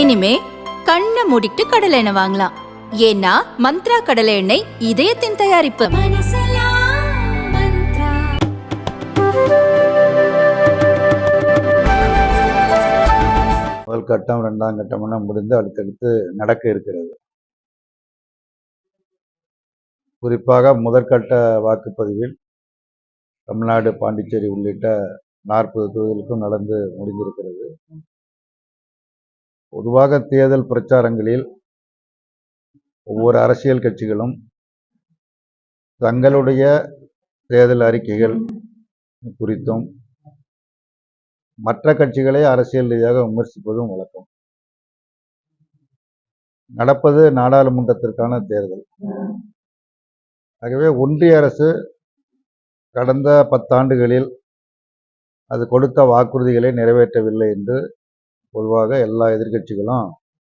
இனிமே கண்ணை மூடிட்டு கடலை எண்ணெய் வாங்கலாம். ஏன்னா மந்த்ரா கடலை எண்ணெய் இதயத்தின் தயாரிப்பு. முதல் கட்டம் ரெண்டாம் கட்டம்னா முடிந்து அடுத்தடுத்து நடக்க இருக்கிறது. குறிப்பாக முதற்கட்ட வாக்குப்பதிவில் தமிழ்நாடு பாண்டிச்சேரி உள்ளிட்ட நாற்பது தொகுதிகளுக்கும் நடந்து முடிந்திருக்கிறது. பொதுவாக தேர்தல் பிரச்சாரங்களில் ஒவ்வொரு அரசியல் கட்சிகளும் தங்களுடைய தேர்தல் அறிக்கைகள் குறித்தும் மற்ற கட்சிகளை அரசியல் ரீதியாக விமர்சிப்பதும் வழக்கம். நடப்பது நாடாளுமன்றத்திற்கான தேர்தல். ஆகவே ஒன்றிய அரசு கடந்த பத்தாண்டுகளில் அது கொடுத்த வாக்குறுதிகளை நிறைவேற்றவில்லை என்று பொதுவாக எல்லா எதிர்க்கட்சிகளும்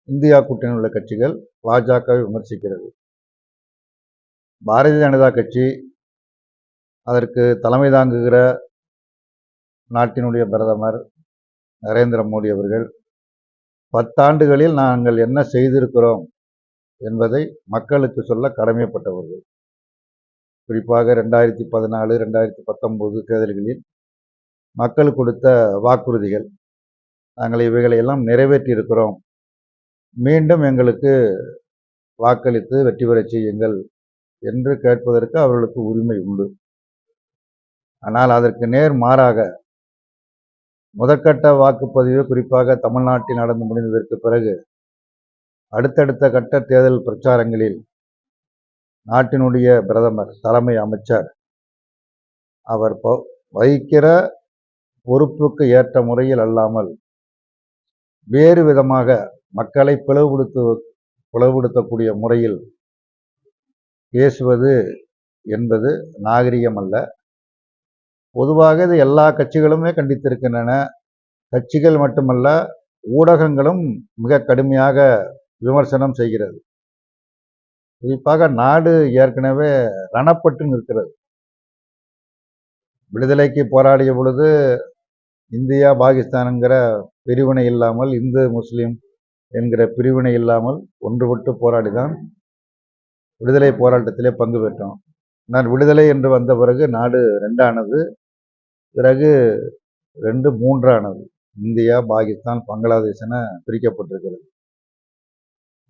இந்தியா கூட்டணி உள்ள கட்சிகள் பாஜகவை விமர்சிக்கிறது. பாரதிய ஜனதா கட்சி அதற்கு தலைமை தாங்குகிற நாட்டினுடைய பிரதமர் நரேந்திர மோடி அவர்கள் பத்தாண்டுகளில் நாங்கள் என்ன செய்திருக்கிறோம் என்பதை மக்களுக்கு சொல்ல கடமைப்பட்டவர்கள். குறிப்பாக ரெண்டாயிரத்தி பதினாலு ரெண்டாயிரத்தி பத்தொம்போது தேர்தல்களில் மக்கள் கொடுத்த வாக்குறுதிகள். நாங்கள் இவைகளை எல்லாம் நிறைவேற்றி இருக்கிறோம் மீண்டும் எங்களுக்கு வாக்களித்து வெற்றி பெறச் செய்யுங்கள் என்று கேட்பதற்கு அவர்களுக்கு உரிமை உண்டு. ஆனால் அதற்கு நேர் மாறாக முதற்கட்ட வாக்குப்பதிவு குறிப்பாக தமிழ்நாட்டில் நடந்து முடிந்ததற்கு பிறகு அடுத்தடுத்த கட்ட தேர்தல் பிரச்சாரங்களில் நாட்டினுடைய பிரதமர் தலைமை அமைச்சர் அவர் வகிக்கிற பொறுப்புக்கு ஏற்ற முறையில் அல்லாமல் வேறு விதமாக மக்களை பிளவுபடுத்து பிளவுபடுத்தக்கூடிய முறையில் பேசுவது என்பது நாகரிகம் அல்ல. பொதுவாக இது எல்லா கட்சிகளுமே கண்டித்திருக்கின்றன. கட்சிகள் மட்டுமல்ல ஊடகங்களும் மிக கடுமையாக விமர்சனம் செய்கிறது. குறிப்பாக நாடு ஏற்கனவே ரணப்பட்டு நிற்கிறது. விடுதலைக்கு போராடிய பொழுது இந்தியா பாகிஸ்தானுங்கிற பிரிவினை இல்லாமல் இந்து முஸ்லீம் என்கிற பிரிவினை இல்லாமல் ஒன்றுபட்டு போராடிதான் விடுதலை போராட்டத்திலே பங்கு பெற்றோம். நான் விடுதலை என்று வந்த பிறகு நாடு ரெண்டானது பிறகு ரெண்டு மூன்றானது. இந்தியா பாகிஸ்தான் பங்களாதேஷ் என பிரிக்கப்பட்டிருக்கிறது.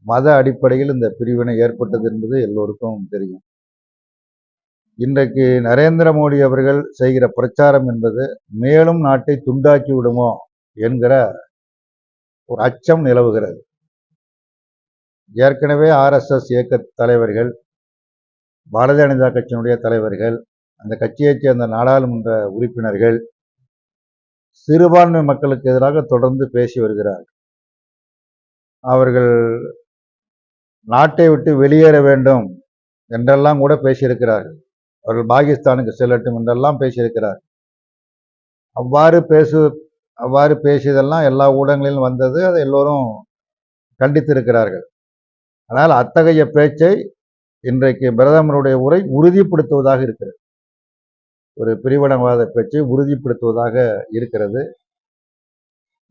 மத அடிப்படையில் இந்த பிரிவினை ஏற்பட்டது என்பது எல்லோருக்கும் தெரியும். இன்றைக்கு நரேந்திர மோடி அவர்கள் செய்கிற பிரச்சாரம் என்பது மேலும் நாட்டை துண்டாக்கி விடுமோ என்கிற ஒரு அச்சம் நிலவுகிறது. ஏற்கனவே ஆர்எஸ்எஸ் இயக்க தலைவர்கள் பாரதிய ஜனதா கட்சியினுடைய தலைவர்கள் அந்த கட்சியைச் சேர்ந்த நாடாளுமன்ற உறுப்பினர்கள் சிறுபான்மை மக்களுக்கு எதிராக தொடர்ந்து பேசி வருகிறார்கள். அவர்கள் நாட்டை விட்டு வெளியேற வேண்டும் என்றெல்லாம் கூட பேசியிருக்கிறார்கள். அவர்கள் பாகிஸ்தானுக்கு செல்லட்டும் என்றெல்லாம் பேசியிருக்கிறார். அவ்வாறு பேசு அவ்வாறு பேசியதெல்லாம் எல்லா ஊடகங்களிலும் வந்தது அதை எல்லோரும் கண்டித்திருக்கிறார்கள். ஆனால் அத்தகைய பேச்சை இன்றைக்கு பிரதமருடைய உரை உறுதிப்படுத்துவதாக இருக்கிறது. ஒரு பிரிவினவாத பேச்சை உறுதிப்படுத்துவதாக இருக்கிறது.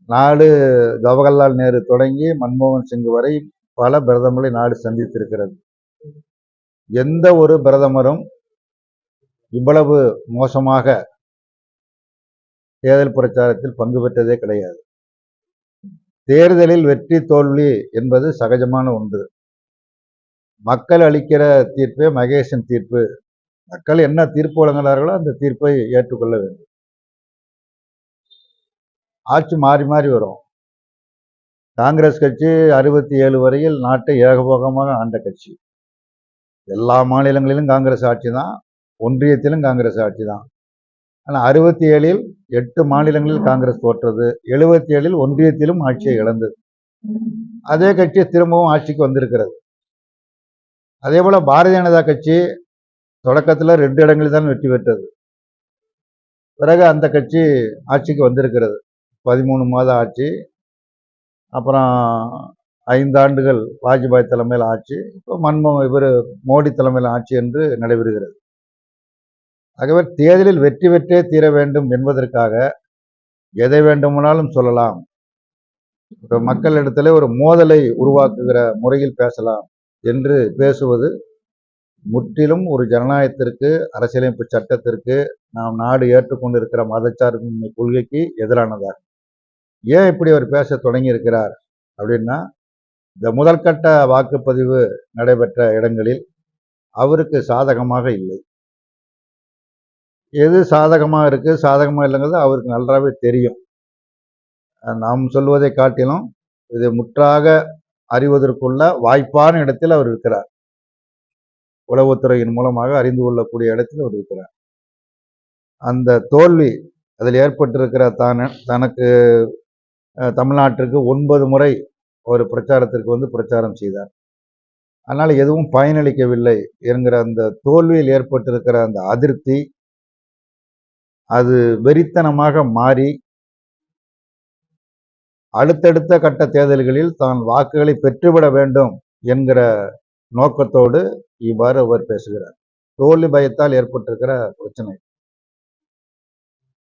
நாடு ஜவஹர்லால் நேரு தொடங்கி மன்மோகன் சிங் வரை பல பிரதமர்களை நாடு சந்தித்திருக்கிறது. எந்த ஒரு பிரதமரும் இவ்வளவு மோசமாக தேர்தல் பிரச்சாரத்தில் பங்கு பெற்றதே கிடையாது. தேர்தலில் வெற்றி தோல்வி என்பது சகஜமான ஒன்று. மக்கள் அளிக்கிற தீர்ப்பே மகேஷின் தீர்ப்பு. மக்கள் என்ன தீர்ப்பு வழங்கினார்களோ அந்த தீர்ப்பை ஏற்றுக்கொள்ள வேண்டும். ஆட்சி மாறி மாறி வரும். காங்கிரஸ் கட்சி அறுபத்தி ஏழு வரையில் நாட்டை ஏகபோகமாக ஆண்ட கட்சி. எல்லா மாநிலங்களிலும் காங்கிரஸ் ஆட்சி தான். ஒன்றியத்திலும் காங்கிரஸ் ஆட்சி தான். ஆனால் அறுபத்தி ஏழில் எட்டு மாநிலங்களில் காங்கிரஸ் தோற்றது. எழுபத்தி ஏழில் ஒன்றியத்திலும் ஆட்சியை இழந்தது. அதே கட்சி திரும்பவும் ஆட்சிக்கு வந்திருக்கிறது. அதே போல் பாரதிய ஜனதா கட்சி தொடக்கத்தில் ரெண்டு இடங்களில் தான் வெற்றி பெற்றது. பிறகு அந்த கட்சி ஆட்சிக்கு வந்திருக்கிறது. பதிமூணு மாத ஆட்சி. அப்புறம் ஐந்தாண்டுகள் வாஜ்பாய் தலைமையில் ஆட்சி. இப்போ மன்மோகன் இவர் மோடி தலைமையில் ஆட்சி என்று நடைபெறுகிறது. ஆகவே தேர்தலில் வெற்றி பெற்றே தீர வேண்டும் என்பதற்காக எதை வேண்டுமானாலும் சொல்லலாம். ஒரு மக்களிடத்திலே ஒரு மோதலை உருவாக்குகிற முறையில் பேசலாம் என்று பேசுவது முற்றிலும் ஒரு ஜனநாயகத்திற்கு அரசியலமைப்பு சட்டத்திற்கு நாம் நாடு ஏற்றுக்கொண்டிருக்கிற மதச்சார்பின்மை கொள்கைக்கு எதிரானதாக ஏன் இப்படி அவர் பேச தொடங்கி இருக்கிறார் அப்படின்னா இந்த முதற்கட்ட வாக்குப்பதிவு நடைபெற்ற இடங்களில் அவருக்கு சாதகமாக இல்லை. எது சாதகமாக இருக்குது சாதகமாக இல்லைங்கிறது அவருக்கு நன்றாகவே தெரியும். நாம் சொல்வதை காட்டிலும் இது முற்றாக அறிவதற்குள்ள வாய்ப்பான இடத்தில் அவர் இருக்கிறார். உளவுத்துறையின் மூலமாக அறிந்து கொள்ளக்கூடிய இடத்தில் அவர் இருக்கிறார். அந்த தோல்வி அதில் ஏற்பட்டிருக்கிற தான தனக்கு தமிழ்நாட்டிற்கு ஒன்பது முறை ஒரு பிரச்சாரத்திற்கு வந்து பிரச்சாரம் செய்தார். அதனால் எதுவும் பயனளிக்கவில்லை என்கிற அந்த தோல்வியில் ஏற்பட்டிருக்கிற அந்த அதிருப்தி அது வெறித்தனமாக மாறி அடுத்தடுத்த கட்ட தேர்தல்களில் தான் வாக்குகளை பெற்றுவிட வேண்டும் என்கிற நோக்கத்தோடு இவ்வாறு அவர் பேசுகிறார். தோல்வி பயத்தால் ஏற்பட்டிருக்கிற பிரச்சனை.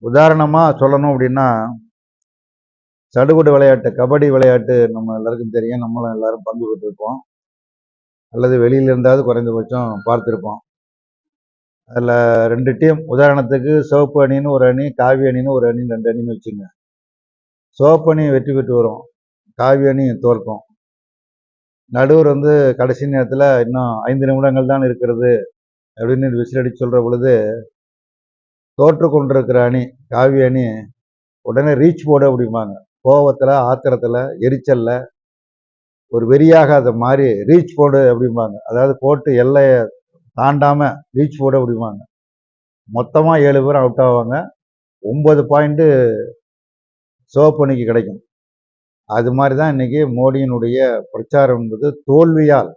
உதாரணமா சொல்லணும் அப்படின்னா சடுகுடு விளையாட்டு கபடி விளையாட்டு நம்ம எல்லாருக்கும் தெரியும். நம்மளும் எல்லாரும் பங்கு பெற்றிருப்போம். அல்லது வெளியில இருந்தாவது குறைந்தபட்சம் பார்த்திருப்போம். அதில் ரெண்டு டீம் உதாரணத்துக்கு சிவப்பு அணின்னு ஒரு அணி காவி அணின்னு ஒரு அணி ரெண்டு அணின்னு வச்சுங்க. சிவப்பு அணி வெற்றி பெற்று வரும். காவி அணி தோற்கும். நடுவர் வந்து கடைசி நேரத்தில் இன்னும் ஐந்து நிமிடங்கள் தான் இருக்கிறது அப்படின்னு விசிலடி சொல்கிற பொழுது தோற்று கொண்டிருக்கிற அணி காவி அணி உடனே ரீச் போடு அப்படிம்பாங்க கோவத்தில் ஆத்திரத்தில் எரிச்சலில் ஒரு வெறியாக அதை மாறி ரீச் போடு அப்படிம்பாங்க அதாவது போட்டு எல்லையை தாண்டாம ரீச் போட முடியுமாங்க மொத்தமாக ஏழு பேர் அவுட் ஆவாங்க. ஒம்பது பாயிண்ட்டு சிவப்பணிக்கு கிடைக்கும். அது மாதிரி தான் இன்னைக்கு மோடியினுடைய பிரச்சாரம் என்பது தோல்வியால்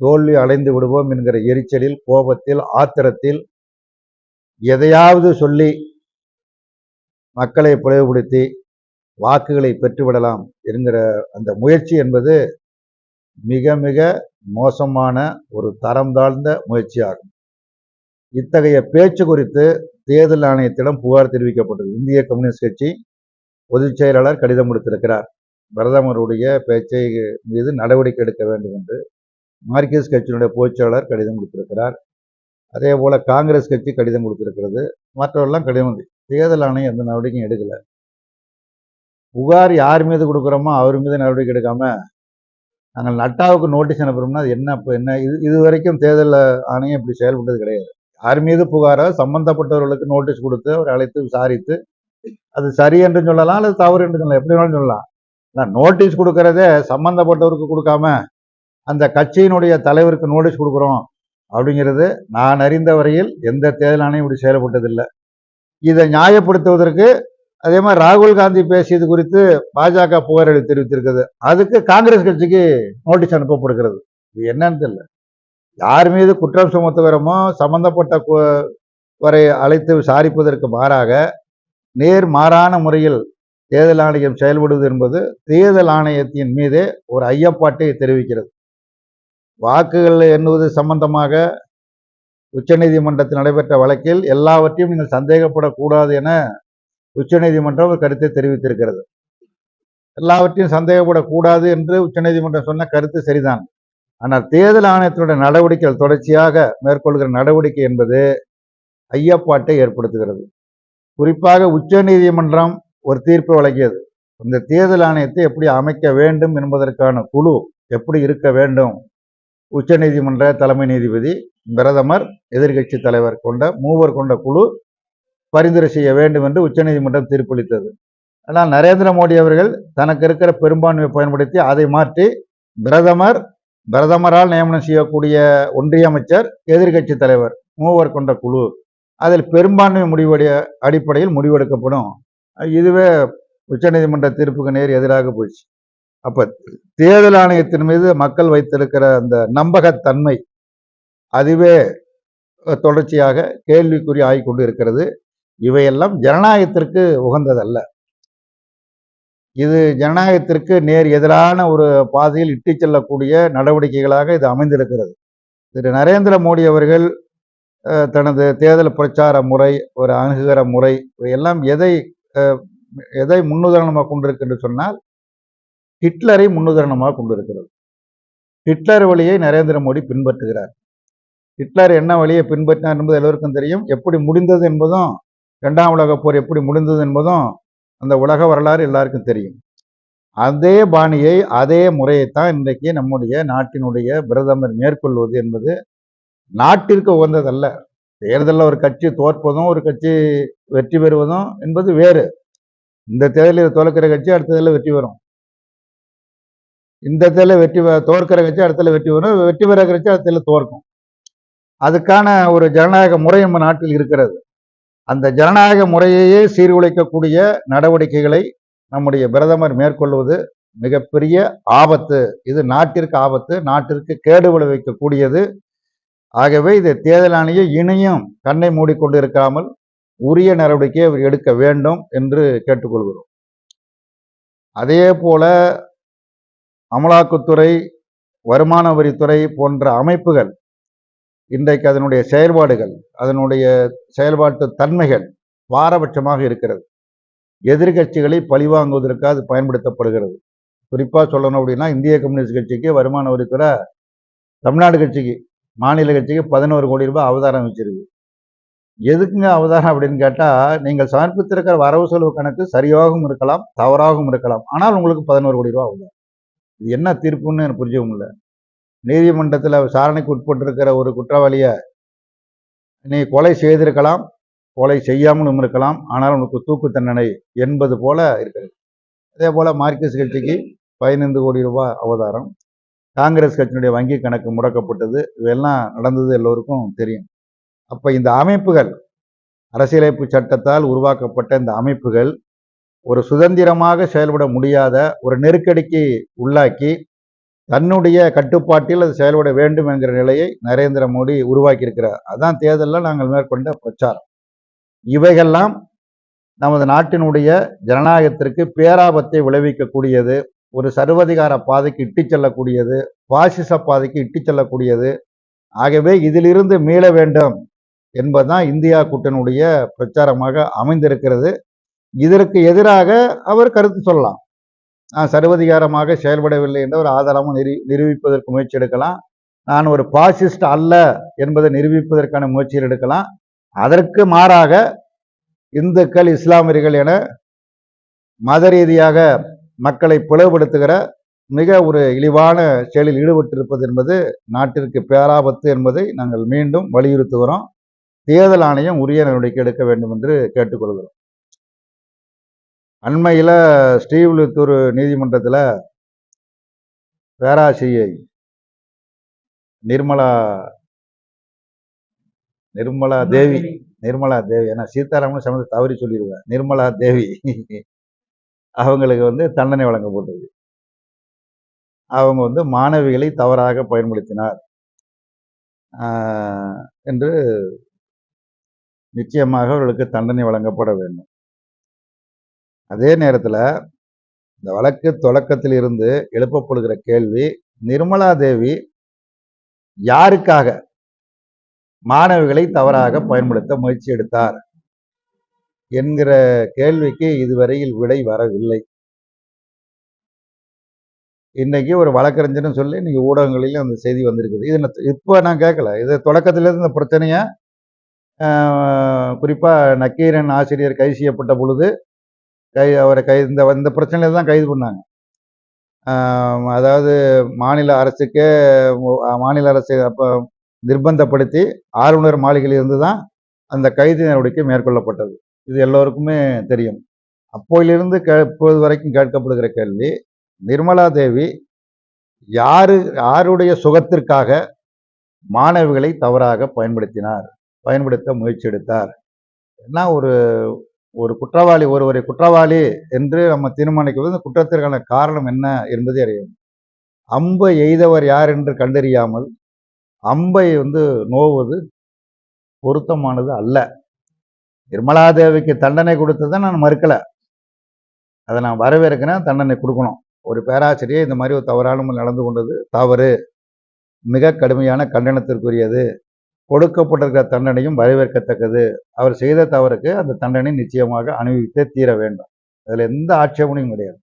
தோல்வி அடைந்து விடுவோம் என்கிற எரிச்சலில் கோபத்தில் ஆத்திரத்தில் எதையாவது சொல்லி மக்களை பிளவுபடுத்தி வாக்குகளை பெற்றுவிடலாம் என்கிற அந்த முயற்சி என்பது மிக மிக மோசமான ஒரு தரம் தாழ்ந்த முயற்சியாகும். இத்தகைய பேச்சு குறித்து தேர்தல் ஆணையத்திடம் புகார் தெரிவிக்கப்பட்டது. இந்திய கம்யூனிஸ்ட் கட்சி பொதுச் செயலாளர் கடிதம் கொடுத்திருக்கிறார். பிரதமருடைய பேச்சை மீது நடவடிக்கை எடுக்க வேண்டும் என்று மார்க்சிஸ்ட் கட்சியினுடைய பொதுச் செயலாளர் கடிதம் கொடுத்திருக்கிறார். அதே போல காங்கிரஸ் கட்சி கடிதம் கொடுத்திருக்கிறது. மற்றவெல்லாம் கடிதம் தேர்தல் ஆணையம் எந்த நடவடிக்கையும் எடுக்கலை. புகார் யார் மீது கொடுக்குறோமோ அவர் மீது நடவடிக்கை எடுக்காமல் நாங்கள் நட்டாவுக்கு நோட்டீஸ் அனுப்புறோம்னா அது என்ன இப்போ என்ன? இது இது வரைக்கும் தேர்தல் ஆணையம் இப்படி செயல்பட்டது கிடையாது. யார் மீது புகாராக சம்பந்தப்பட்டவர்களுக்கு நோட்டீஸ் கொடுத்து அவர் அழைத்து விசாரித்து அது சரி என்று சொல்லலாம் அல்லது தவறு என்று சொல்லலாம். எப்படி வேணாலும் சொல்லலாம். ஆனால் நோட்டீஸ் கொடுக்கறதே சம்பந்தப்பட்டவருக்கு கொடுக்காம அந்த கட்சியினுடைய தலைவருக்கு நோட்டீஸ் கொடுக்குறோம் அப்படிங்கிறது நான் அறிந்த வரையில் எந்த தேர்தல் ஆணையம் இப்படி செயல்பட்டதில்லை. இதை நியாயப்படுத்துவதற்கு அதே மாதிரி ராகுல் காந்தி பேசியது குறித்து பாஜக புகாரளி தெரிவித்திருக்கிறது. அதுக்கு காங்கிரஸ் கட்சிக்கு நோட்டீஸ் அனுப்பப்படுகிறது. இது என்னன்னு தெரியல. யார் மீது குற்றம் சுமத்துகிறோமோ சம்பந்தப்பட்ட வரை அழைத்து விசாரிப்பதற்கு மாறாக நேர் மாறான முறையில் தேர்தல் ஆணையம் செயல்படுவது என்பது தேர்தல் ஆணையத்தின் மீதே ஒரு ஐயப்பாட்டை தெரிவிக்கிறது. வாக்குகள் எண்ணுவது சம்பந்தமாக உச்சநீதிமன்றத்தில் நடைபெற்ற வழக்கில் எல்லாவற்றையும் நீங்கள் சந்தேகப்படக்கூடாது என உச்சநீதிமன்றம் ஒரு கருத்தை தெரிவித்திருக்கிறது. எல்லாவற்றையும் சந்தேகப்படக்கூடாது என்று உச்சநீதிமன்றம் சொன்ன கருத்து சரிதான். ஆனால் தேர்தல் ஆணையத்தினுடைய நடவடிக்கைகள் தொடர்ச்சியாக மேற்கொள்கிற நடவடிக்கை என்பது ஐயப்பாட்டை ஏற்படுத்துகிறது. குறிப்பாக உச்சநீதிமன்றம் ஒரு தீர்ப்பு வழங்கியது. இந்த தேர்தல் ஆணையத்தை எப்படி அமைக்க வேண்டும் என்பதற்கான குழு எப்படி இருக்க வேண்டும்? உச்சநீதிமன்ற தலைமை நீதிபதி பிரதமர் எதிர்க்கட்சி தலைவர் கொண்ட மூவர் கொண்ட குழு பரிந்துரை செய்ய வேண்டும் என்று உச்சநீதிமன்றம் தீர்ப்பளித்தது. ஆனால் நரேந்திர மோடி அவர்கள் தனக்கு இருக்கிற பெரும்பான்மையை பயன்படுத்தி அதை மாற்றி பிரதமர் பிரதமரால் நியமனம் செய்யக்கூடிய ஒன்றிய அமைச்சர் எதிர்க்கட்சி தலைவர் மூவர் கொண்ட குழு. அதில் பெரும்பான்மை முடிவுடைய அடிப்படையில் முடிவெடுக்கப்படும். இதுவே உச்சநீதிமன்ற தீர்ப்புக்கு நேர் எதிராக போயிடுச்சு. அப்போ தேர்தல் ஆணையத்தின் மீது மக்கள் வைத்திருக்கிற அந்த நம்பகத்தன்மை அதுவே தொடர்ச்சியாக கேள்விக்குறி ஆகிக்கொண்டு இருக்கிறது. இவையெல்லாம் ஜனநாயகத்திற்கு உகந்ததல்ல. இது ஜனநாயகத்திற்கு நேர் எதிரான ஒரு பாதையில் இட்டுச் செல்லக்கூடிய நடவடிக்கைகளாக இது அமைந்திருக்கிறது. திரு. நரேந்திர மோடி அவர்கள் அஹ், தனது தேர்தல் பிரச்சார முறை ஒரு அணுகுகிற முறை இவையெல்லாம் எதை அஹ், எதை முன்னுதாரணமாக கொண்டிருக்கு என்று சொன்னால் ஹிட்லரை முன்னுதாரணமாக கொண்டிருக்கிறது. ஹிட்லர் வழியை நரேந்திர மோடி பின்பற்றுகிறார். ஹிட்லர் என்ன வழியை பின்பற்றினார் என்பது எல்லோருக்கும் தெரியும். எப்படி முடிந்தது என்பதும் ரெண்டாம் உலகப் போர் எப்படி முடிந்தது என்பதும் அந்த உலக வரலாறு எல்லாருக்கும் தெரியும். அதே பாணியை அதே முறையைத்தான் இன்றைக்கு நம்முடைய நாட்டினுடைய பிரதமர் மேற்கொள்வது என்பது நாட்டிற்கு உகந்ததல்ல. தேர்தலில் ஒரு கட்சி தோற்பதும் ஒரு கட்சி வெற்றி பெறுவதும் என்பது வேறு. இந்த தேர்தலில் தோற்கிற கட்சி அடுத்த தேர்தலில் வெற்றி பெறும். இந்த தேர்தலில் வெற்றி தோற்கிற கட்சி அடுத்த வெற்றி பெறும். வெற்றி பெற கட்சி அடுத்த தோற்கும். அதுக்கான ஒரு ஜனநாயக முறை நம்ம நாட்டில் இருக்கிறது. அந்த ஜனநாயக முறையையே சீர்குலைக்கக்கூடிய நடவடிக்கைகளை நம்முடைய பிரதமர் மேற்கொள்வது மிகப்பெரிய ஆபத்து. இது நாட்டிற்கு ஆபத்து நாட்டிற்கு கேடு விளைவிக்கக்கூடியது. ஆகவே இது தேர்தல் ஆணையம் இனியும் கண்ணை மூடிக்கொண்டு இருக்காமல் உரிய நடவடிக்கையை அவர் எடுக்க வேண்டும் என்று கேட்டுக்கொள்கிறோம். அதே போல அமலாக்கத்துறை வருமான வரித்துறை போன்ற அமைப்புகள் இன்றைக்கு அதனுடைய செயல்பாடுகள் அதனுடைய செயல்பாட்டு தன்மைகள் பாரபட்சமாக இருக்கிறது. எதிர்கட்சிகளை பழிவாங்குவதற்கு அது பயன்படுத்தப்படுகிறது. குறிப்பாக சொல்லணும் அப்படின்னா இந்திய கம்யூனிஸ்ட் கட்சிக்கு வருமான வரித்துறை தமிழ்நாடு கட்சிக்கு மாநில கட்சிக்கு பதினோரு கோடி ரூபாய் அவதாரம் வச்சிருக்கு. எதுக்குங்க அவதாரம் அப்படின்னு கேட்டால் நீங்கள் சமர்ப்பித்திருக்கிற வரவு செலவு கணக்கு சரியாகவும் இருக்கலாம் தவறாகவும் இருக்கலாம். ஆனால் உங்களுக்கு பதினோரு கோடி ரூபா அவதாரம். இது என்ன தீர்ப்புன்னு எனக்கு புரிஞ்சுக்க முடியல. நீதிமன்றத்தில் விசாரணைக்கு உட்பட்டிருக்கிற ஒரு குற்றவாளியை நீ கொலை செய்திருக்கலாம் கொலை செய்யாமலும் இருக்கலாம் ஆனால் உனக்கு தூக்கு தண்டனை என்பது போல இருக்கிறது. அதே போல் மார்க்சிஸ்ட் கட்சிக்கு பதினைந்து கோடி ரூபாய் அவதாரம் காங்கிரஸ் கட்சியினுடைய வங்கி கணக்கு முடக்கப்பட்டது இதெல்லாம் நடந்தது எல்லோருக்கும் தெரியும். அப்போ இந்த அமைப்புகள் அரசியலமைப்பு சட்டத்தால் உருவாக்கப்பட்ட இந்த அமைப்புகள் ஒரு சுதந்திரமாக செயல்பட முடியாத ஒரு நெருக்கடிக்கு உள்ளாக்கி தன்னுடைய கட்டுப்பாட்டில் அது செயல்பட வேண்டும் என்கிற நிலையை நரேந்திர மோடி உருவாக்கியிருக்கிறார். அதான் தேர்தலில் நாங்கள் மேற்கொண்ட பிரச்சாரம். இவைகள்லாம் நமது நாட்டினுடைய ஜனநாயகத்திற்கு பேராபத்தை விளைவிக்கக்கூடியது ஒரு சர்வதிகார பாதைக்கு இட்டுச் செல்லக்கூடியது பாசிச பாதைக்கு இட்டுச் செல்லக்கூடியது. ஆகவே இதிலிருந்து மீள வேண்டும் என்பதுதான் இந்தியா கூட்டணியுடைய பிரச்சாரமாக அமைந்திருக்கிறது. இதற்கு எதிராக அவர் கருத்து சொல்லலாம். சர்வதிகாரமாக செயல்படவில்லை என்ற ஒரு ஆதாரமும் நிரூ நிரூபிப்பதற்கு முயற்சி எடுக்கலாம். நான் ஒரு பாசிஸ்ட் அல்ல என்பதை நிரூபிப்பதற்கான முயற்சிகள் எடுக்கலாம். அதற்கு மாறாக இந்துக்கள் இஸ்லாமியர்கள் என மத ரீதியாக மக்களை பிளவுபடுத்துகிற மிக ஒரு இழிவான செயலில் ஈடுபட்டிருப்பது என்பது நாட்டிற்கு பேராபத்து என்பதை நாங்கள் மீண்டும் வலியுறுத்துகிறோம். தேர்தல் ஆணையம் உரிய நடவடிக்கை எடுக்க வேண்டும் என்று கேட்டுக்கொள்கிறோம். அண்மையில் ஸ்ரீவில்லிபுத்தூர் நீதிமன்றத்தில் பேராசிரியை நிர்மலா நிர்மலா தேவி நிர்மலா தேவி. ஏன்னா சீதாராமன் சமந்த தவறி சொல்லிடுவேன் நிர்மலா தேவி. அவங்களுக்கு வந்து தண்டனை வழங்கப்பட்டது. அவங்க வந்து மாணவிகளை தவறாக பயன்படுத்தினார். என்று நிச்சயமாக அவர்களுக்கு தண்டனை வழங்கப்பட வேண்டும். அதே நேரத்தில் இந்த வழக்கு தொடக்கத்தில் இருந்து எழுப்பப்படுகிற கேள்வி நிர்மலா தேவி யாருக்காக மாணவிகளை தவறாக பயன்படுத்த முயற்சி எடுத்தார் என்கிற கேள்விக்கு இதுவரையில் விடை வரவில்லை. இன்னைக்கு ஒரு வழக்கறிஞர்னு சொல்லி இன்னைக்கு ஊடகங்களிலும் அந்த செய்தி வந்திருக்குது. இது இப்போ நான் கேட்கல இது தொடக்கத்திலேருந்து இந்த பிரச்சனையை குறிப்பாக நக்கீரன் ஆசிரியர் கைது செய்யப்பட்ட பொழுது கை அவரை கை இந்த இந்த பிரச்சனையில தான் கைது பண்ணாங்க. அதாவது மாநில அரசுக்கே மாநில அரசு அப்போ நிர்பந்தப்படுத்தி ஆளுநர் மாளிகையில் இருந்து தான் அந்த கைது நடவடிக்கை மேற்கொள்ளப்பட்டது. இது எல்லோருக்குமே தெரியும். அப்போயிலிருந்து கே இப்போது வரைக்கும் கேட்கப்படுகிற கேள்வி நிர்மலா தேவி யாரு யாருடைய சுகத்திற்காக மாணவிகளை தவறாக பயன்படுத்தினார் பயன்படுத்த முயற்சி எடுத்தார்? என்ன ஒரு ஒரு குற்றவாளி ஒருவரை குற்றவாளி என்று நம்ம தீர்மானிக்கும்போது இந்த குற்றத்திற்கான காரணம் என்ன என்பதை அறியும் அம்பை எய்தவர் யார் என்று கண்டறியாமல் அம்பை வந்து நோவது பொருத்தமானது அல்ல. நிர்மலாதேவிக்கு தண்டனை கொடுத்ததை நான் மறுக்கலை. அதை நான் வரவேற்கிறேன் தண்டனை கொடுக்கணும். ஒரு பேராசிரியர் இந்த மாதிரி ஒரு தவறான நடந்து கொண்டது தவறு. மிக கடுமையான கண்டனத்திற்குரியது. கொடுக்கப்பட்டிருக்கிற தண்டனையும் வரவேற்கத்தக்கது. அவர் செய்த தவறுக்கு அந்த தண்டனை நிச்சயமாக அனுபவித்தே தீர வேண்டும். அதில் எந்த ஆட்சேபனையும் கிடையாது.